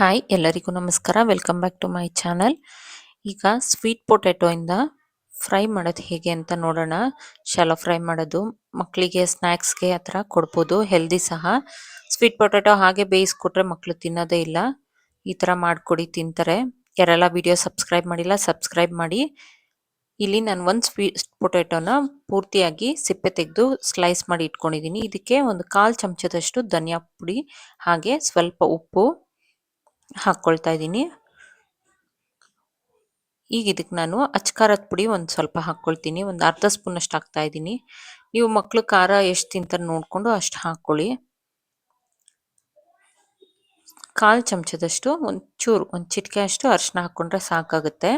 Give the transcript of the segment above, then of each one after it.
Hi ಎಲ್ಲರಿಗೂ ನಮಸ್ಕಾರ. Welcome back to my channel ಈಗ ಸ್ವೀಟ್ ಪೊಟ್ಯಾಟೊ ಇಂದ ಫ್ರೈ ಮಾಡೋದು ಹೇಗೆ ಅಂತ ನೋಡೋಣ. ಶಾಲೋ ಫ್ರೈ ಮಾಡೋದು ಮಕ್ಕಳಿಗೆ ಸ್ನ್ಯಾಕ್ಸ್ಗೆ ಆ ಥರ ಕೊಡ್ಬೋದು ಹೆಲ್ದಿ ಸಹ. ಸ್ವೀಟ್ ಪೊಟ್ಯಾಟೊ ಹಾಗೆ ಬೇಯಿಸ್ಕೊಟ್ರೆ ಮಕ್ಕಳು ತಿನ್ನೋದೇ ಇಲ್ಲ. ಈ ಥರ ಮಾಡಿಕೊಡಿ ತಿಂತಾರೆ. ಯಾರೆಲ್ಲ ವಿಡಿಯೋ ಸಬ್ಸ್ಕ್ರೈಬ್ ಮಾಡಿಲ್ಲ ಸಬ್ಸ್ಕ್ರೈಬ್ ಮಾಡಿ. ಇಲ್ಲಿ ನಾನು ಒಂದು ಸ್ವೀಟ್ ಪೊಟ್ಯಾಟೋನ ಪೂರ್ತಿಯಾಗಿ ಸಿಪ್ಪೆ ತೆಗೆದು ಸ್ಲೈಸ್ ಮಾಡಿ ಇಟ್ಕೊಂಡಿದ್ದೀನಿ ಇದಕ್ಕೆ ಒಂದು ಕಾಲು ಚಮಚದಷ್ಟು ಧನಿಯಾ ಪುಡಿ, ಹಾಗೆ ಸ್ವಲ್ಪ ಉಪ್ಪು. ಹಾಕ್ಕೊಳ್ತಾ ಇದ್ದೀನಿ. ಈಗ ಇದಕ್ಕೆ ನಾನು ಅಚ್ಕಾರದ ಪುಡಿ ಒಂದು ಸ್ವಲ್ಪ ಹಾಕ್ಕೊಳ್ತೀನಿ. ಒಂದು ಅರ್ಧ ಸ್ಪೂನ್ ಅಷ್ಟು ಹಾಕ್ತಾ ಇದ್ದೀನಿ. ನೀವು ಮಕ್ಕಳು ಖಾರ ಎಷ್ಟು ತಿಂತಾರೆ ನೋಡಿಕೊಂಡು ಅಷ್ಟು ಹಾಕ್ಕೊಳ್ಳಿ. ಕಾಲು ಚಮಚದಷ್ಟು ಒಂದು ಚೂರು ಒಂದು ಚಿಟಿಕೆ ಅಷ್ಟು ಅರಿಶಿನ ಹಾಕ್ಕೊಂಡ್ರೆ ಸಾಕಾಗುತ್ತೆ.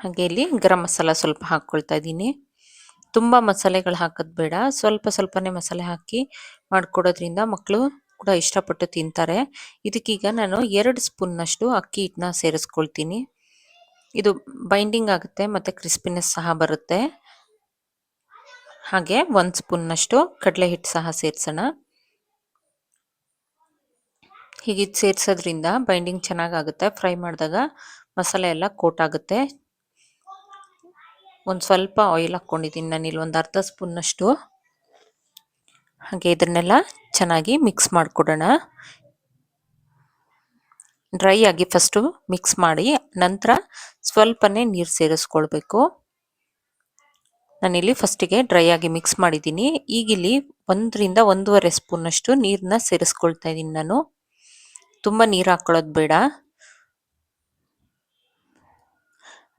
ಹಾಗೆ ಇಲ್ಲಿ ಗರಂ ಮಸಾಲ ಸ್ವಲ್ಪ ಹಾಕ್ಕೊಳ್ತಾ ಇದ್ದೀನಿ. ತುಂಬ ಮಸಾಲೆಗಳು ಹಾಕೋದು ಬೇಡ. ಸ್ವಲ್ಪ ಸ್ವಲ್ಪನೇ ಮಸಾಲೆ ಹಾಕಿ ಮಾಡಿಕೊಡೋದ್ರಿಂದ ಮಕ್ಕಳು ಕೂಡ ಇಷ್ಟಪಟ್ಟು ತಿಂತಾರೆ. ಇದಕ್ಕೀಗ ನಾನು ಎರಡು ಸ್ಪೂನ್ನಷ್ಟು ಅಕ್ಕಿ ಹಿಟ್ಟನ್ನ ಸೇರಿಸ್ಕೊಳ್ತೀನಿ. ಇದು ಬೈಂಡಿಂಗ್ ಆಗುತ್ತೆ ಮತ್ತು ಕ್ರಿಸ್ಪಿನೆಸ್ ಸಹ ಬರುತ್ತೆ. ಹಾಗೆ ಒಂದು ಸ್ಪೂನ್ನಷ್ಟು ಕಡಲೆ ಹಿಟ್ಟು ಸಹ ಸೇರಿಸೋಣ. ಹೀಗೆ ಸೇರಿಸೋದ್ರಿಂದ ಬೈಂಡಿಂಗ್ ಚೆನ್ನಾಗಾಗುತ್ತೆ ಫ್ರೈ ಮಾಡಿದಾಗ ಮಸಾಲೆ ಎಲ್ಲ ಕೋಟ್ ಆಗುತ್ತೆ. ಒಂದು ಸ್ವಲ್ಪ ಆಯಿಲ್ ಹಾಕ್ಕೊಂಡಿದ್ದೀನಿ ನಾನು ಇಲ್ಲಿ ಒಂದು ಅರ್ಧ ಸ್ಪೂನ್ನಷ್ಟು ಹಾಗೆ ಇದನ್ನೆಲ್ಲ ಚೆನ್ನಾಗಿ ಮಿಕ್ಸ್ ಮಾಡಿಕೊಡೋಣ. ಡ್ರೈ ಆಗಿ ಫಸ್ಟು ಮಿಕ್ಸ್ ಮಾಡಿ, ನಂತರ ಸ್ವಲ್ಪನೇ ನೀರು ಸೇರಿಸ್ಕೊಳ್ಬೇಕು. ನಾನಿಲ್ಲಿ ಫಸ್ಟಿಗೆ ಡ್ರೈ ಆಗಿ ಮಿಕ್ಸ್ ಮಾಡಿದ್ದೀನಿ ಈಗಿಲ್ಲಿ ಒಂದರಿಂದ ಒಂದೂವರೆ ಸ್ಪೂನಷ್ಟು ನೀರನ್ನ ಸೇರಿಸ್ಕೊಳ್ತಾ ಇದ್ದೀನಿ ನಾನು. ತುಂಬ ನೀರು ಹಾಕ್ಕೊಳ್ಳೋದು ಬೇಡ.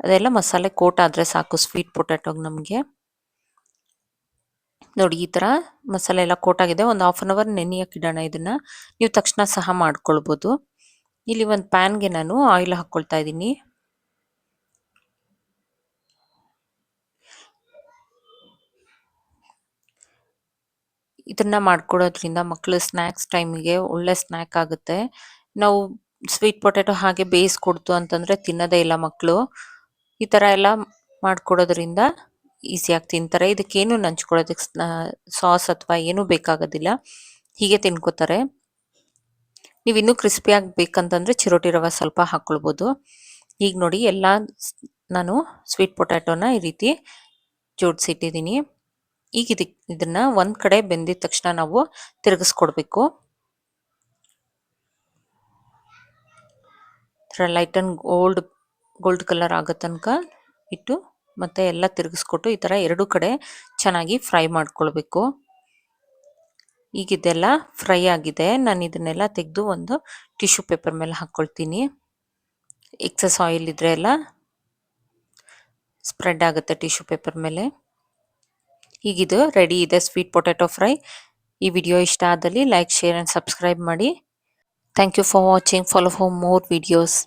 ಅದೆಲ್ಲ ಮಸಾಲೆ ಕೋಟ್ ಆದರೆ ಸಾಕು ಸ್ವೀಟ್ ಪೊಟ್ಯಾಟೋಗೆ ನಮಗೆ. ನೋಡಿ, ಈ ಥರ ಮಸಾಲೆ ಎಲ್ಲ ಕೋಟಾಗಿದೆ ಒಂದು ಹಾಫ್ ಆನ್ ಅವರ್ ನೆನೆಯಕ್ಕೆ ಇಡೋಣ ಇದನ್ನು. ನೀವು ತಕ್ಷಣ ಸಹ ಮಾಡ್ಕೊಳ್ಬೋದು. ಇಲ್ಲಿ ಒಂದು ಪ್ಯಾನ್ಗೆ ನಾನು ಆಯಿಲ್ ಹಾಕ್ಕೊಳ್ತಾ ಇದ್ದೀನಿ. ಇದನ್ನ ಮಾಡ್ಕೊಡೋದ್ರಿಂದ ಮಕ್ಕಳು ಸ್ನ್ಯಾಕ್ಸ್ ಟೈಮಿಗೆ ಒಳ್ಳೆ ಸ್ನ್ಯಾಕ್ ಆಗುತ್ತೆ. ನಾವು ಸ್ವೀಟ್ ಪೊಟ್ಯಾಟೊ ಹಾಗೆ ಬೇಯಿಸ್ಕೊಡ್ತು ಅಂತಂದರೆ ತಿನ್ನೋದೇ ಇಲ್ಲ ಮಕ್ಕಳು ಈ ಥರ ಎಲ್ಲ ಮಾಡಿಕೊಡೋದ್ರಿಂದ ಈಸಿಯಾಗಿ ತಿಂತಾರೆ ಇದಕ್ಕೇನು ನಂಚ್ಕೊಳ್ಳೋದಕ್ಕೆ ಸಾಸ್ ಅಥವಾ ಏನೂ ಬೇಕಾಗೋದಿಲ್ಲ. ಹೀಗೆ ತಿನ್ಕೋತಾರೆ. ನೀವು ಇನ್ನೂ ಕ್ರಿಸ್ಪಿಯಾಗಿ ಬೇಕಂತಂದರೆ ಚಿರೋಟಿ ರವೆ ಸ್ವಲ್ಪ ಹಾಕ್ಕೊಳ್ಬೋದು ಈಗ ನೋಡಿ, ಎಲ್ಲ ನಾನು ಸ್ವೀಟ್ ಪೊಟ್ಯಾಟೋನ ಈ ರೀತಿ ಜೋಡಿಸಿಟ್ಟಿದ್ದೀನಿ. ಈಗ ಇದಕ್ಕೆ ಇದನ್ನು ಒಂದು ಕಡೆ ಬೆಂದಿದ ತಕ್ಷಣ ನಾವು ತಿರುಗಿಸ್ಕೊಡ್ಬೇಕು. Light and gold gold colour ಆಗೋ ತನಕ ಇಟ್ಟು ಮತ್ತೆ ಎಲ್ಲ ತಿರುಗಿಸ್ಕೊಟ್ಟು ಈ ಥರ ಎರಡು ಕಡೆ ಚೆನ್ನಾಗಿ ಫ್ರೈ ಮಾಡ್ಕೊಳ್ಬೇಕು. ಈಗ ಇದೆಲ್ಲ ಫ್ರೈ ಆಗಿದೆ. ನಾನು ಇದನ್ನೆಲ್ಲ ತೆಗೆದು ಒಂದು ಟಿಶ್ಯೂ ಪೇಪರ್ ಮೇಲೆ ಹಾಕ್ಕೊಳ್ತೀನಿ. ಎಕ್ಸಸ್ ಆಯಿಲ್ ಇದ್ರೆ ಎಲ್ಲ ಸ್ಪ್ರೆಡ್ ಆಗುತ್ತೆ ಟಿಶ್ಯೂ ಪೇಪರ್ ಮೇಲೆ. ಈಗಿದು ರೆಡಿ ಇದೆ ಸ್ವೀಟ್ ಪೊಟ್ಯಾಟೊ ಫ್ರೈ ಈ ವಿಡಿಯೋ ಇಷ್ಟ ಆದಲ್ಲಿ ಲೈಕ್ ಶೇರ್ ಆ್ಯಂಡ್ ಸಬ್ಸ್ಕ್ರೈಬ್ ಮಾಡಿ. Thank you for watching follow for more videos